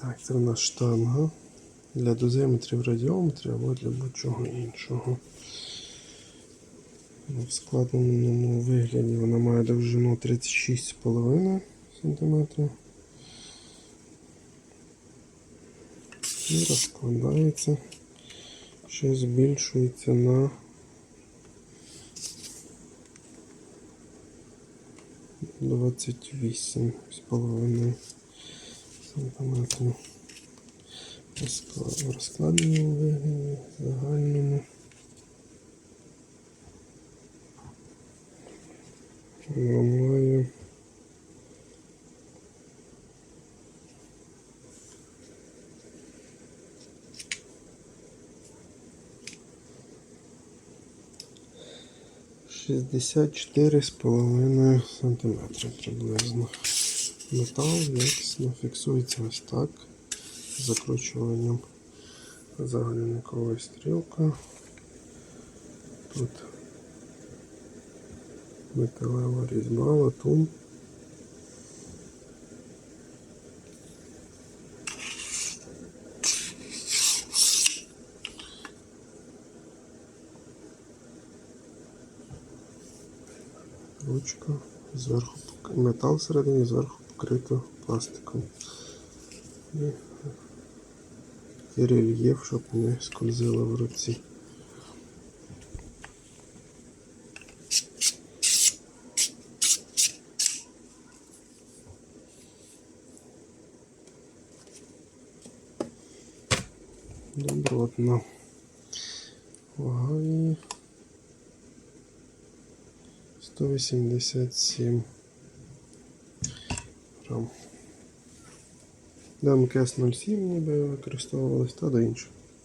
Так, це у нас штанга для дозиметрів радіометрів або для будь-чого іншого. В складеному вигляді вона має довжину 36,5 см. І розкладається, що збільшується на двадцять вісім з половиною Розкла- В розкладеному вигляді, загальному. Має Шістдесят чотири з половиною сантиметри приблизно. Метал якісно фіксується ось так. Закручуванням загальникової стрілки. Тут металева різьба, латун. Ручка зверху метал всередині зверху покрито пластиком. І і рельєф, щоб не скользило в руці. Добротно. Вага її 187 грам. Для МКС 07 ніби використовувалися та до іншого.